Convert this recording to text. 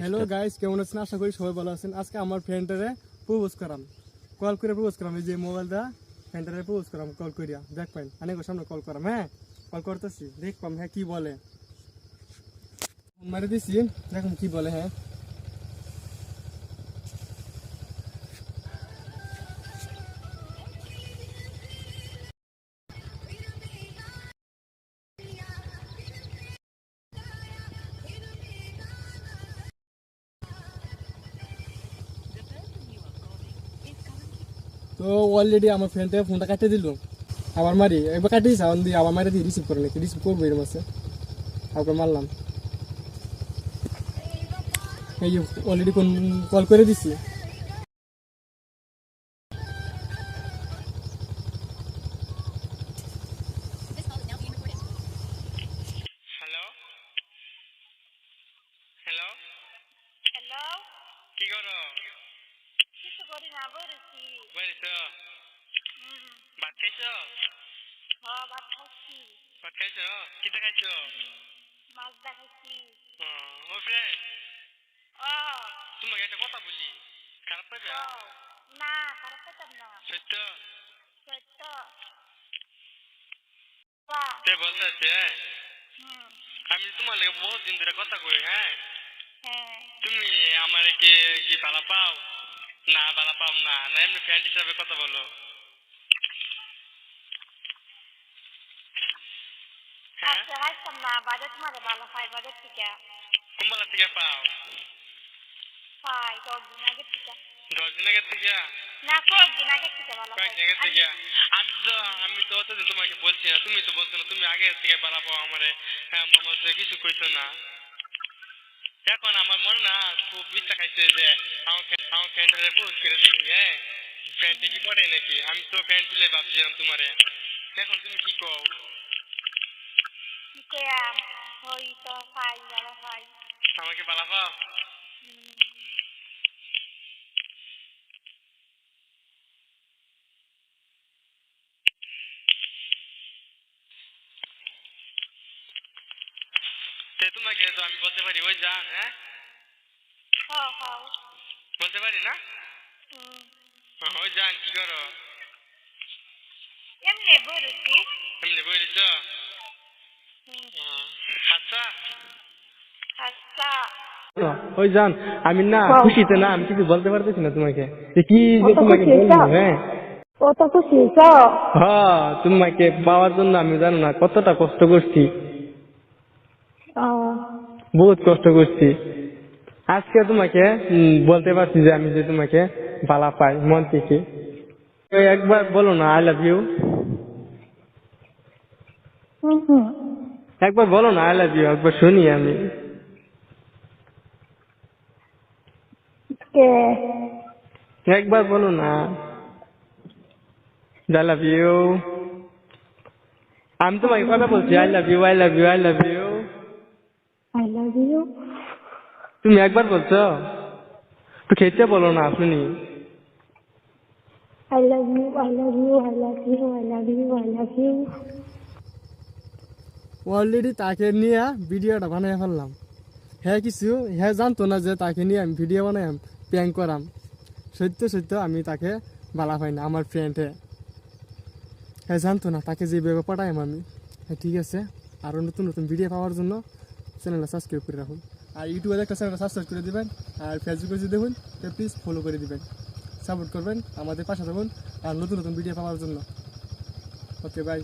Hello guys কেমন আছেন? আশা করি সবাই ভালো আছেন। আজকে আমার ফ্রেন্ডারে প্রপোজ করাম। কল করে প্রপোজ করাম। এই যে মোবাইলটা ফ্রেন্ডারে প্রপোজ করাম কল করিয়া। দেখ পাইন অনেক সামনে কল করাম হ্যাঁ? কল করতেছি দেখ পাম হ্যাঁ কি বলে। মারে দিছি দেখুন কি বলে হ্যাঁ? তো অলরেডি আমার ফ্রেন্ডে ফোনটা কাটিয়ে দিল। আবার মারি একবার কাটিয়ে দিছে আবার দিয়ে আবার মারি দিয়ে রিসিভ করে নাকি রিসিভ করব এরকম আছে। আবার মারলাম। এই অলরেডি কোন কল করে দিছি। Hello hello Hello? কি করো? কিছু করি না বলেছি। বাড়িছ ভাত খাইছ? হ ভাত খাচ্ছি। ভাত খাইছ? কিটা খাইছ? মাছ দেখাচ্ছি ও ফ্রেন্ড ও। তোমাকে একটা কথা বলি। খারাপ পাইবে? না খারাপ পেতাম না। সত্য? সত্য। তে বলতেছে আমি তোমার লাগে বহুত দিন ধরে কথা কই হ্যাঁ? হ্যাঁ। তুমি আমার কি কি ভালো পাও? না ভালো পাও না। না এমনি ফ্রেন্ড হিসাবে কথা বলো। আজকে না বাজে তোমার ভালো? পাই বাজার থেকে। কুম্বালা থেকে পাও? পাই কয়েকদিন আগের থেকে। দশ দিন আগের থেকে? না কয়েকদিন আগের থেকে ভালো পাই কয়েক থেকে? আমি তো আমি তো অতদিন তোমাকে বলছি না তুমি তো বলছো না তুমি আগে থেকে পারা পাও আমারে। হ্যাঁ আমার কিছু কইছো না। এখন আমার মনে না খুব ইচ্ছা খাইছে যে আমার ফ্রেন্ডের পোস্ট করে দেখি হ্যাঁ? ফ্রেন্ডে কি পড়ে নাকি? আমি তো ফ্রেন্ড তুলে ভাবছিলাম তোমারে। এখন তুমি কি কও? আমাকে পালা পাও? তে তোমাকে তো আমি বলতে পারি ওই যান হ্যাঁ? হ হ বলতে পারি না? হ্যাঁ, ওই যান কি করো? এমনি বলেছি এমনি আচ্ছা আচ্ছা ওই জান আমি না হ্যাঁ। খুশিতে না আমি কিছু বলতে পারতেছি না তোমাকে। যে কি যে তোমাকে বলব হ্যাঁ? ও তো খুশি হ্যাঁ তোমাকে পাওয়ার জন্য আমি জানো না কতটা কষ্ট করছি। বহুত কষ্ট করছি। আজকে তোমাকে বলতে পারছি যে আমি যে তোমাকে ভালা পাই মন থেকে। একবার বলো না আই লাভ ইউ একবার বলো না আই লাভ ইউ একবার শুনি আমি। একবার বলো না। আই লাভ ইউ আমি তোমাকে কথা বলছি I love you I love you I love you I love you তুমি একবার বলছো? তো খেতে বলো না শুনি। I love you, I love you, I love you, I love you, I love you. Already তাকে নিয়ে ভিডিওটা বানিয়ে ফেললাম। হ্যাঁ কিছু হ্যাঁ জানতো না যে তাকে নিয়ে আমি ভিডিও বানাই প্যাং করাম। সত্য সত্য আমি তাকে বালা পাই না আমার ফ্রেন্ড হ্যাঁ হ্যাঁ জানতো না তাকে যেভাবে পাঠাইম আমি। হ্যাঁ ঠিক আছে আরও নতুন নতুন ভিডিও পাওয়ার জন্য চ্যানেলটা সাবস্ক্রাইব করে রাখুন। আর ইউটিউবে একটা চ্যানেল সাবস্ক্রাইব করে দেবেন, আর ফেসবুকে যদি দেখুন, তো প্লিজ ফলো করে দেবেন। সাপোর্ট করবেন আমাদের পাশে থাকুন, আর নতুন নতুন ভিডিও পাওয়ার জন্য। Okay bye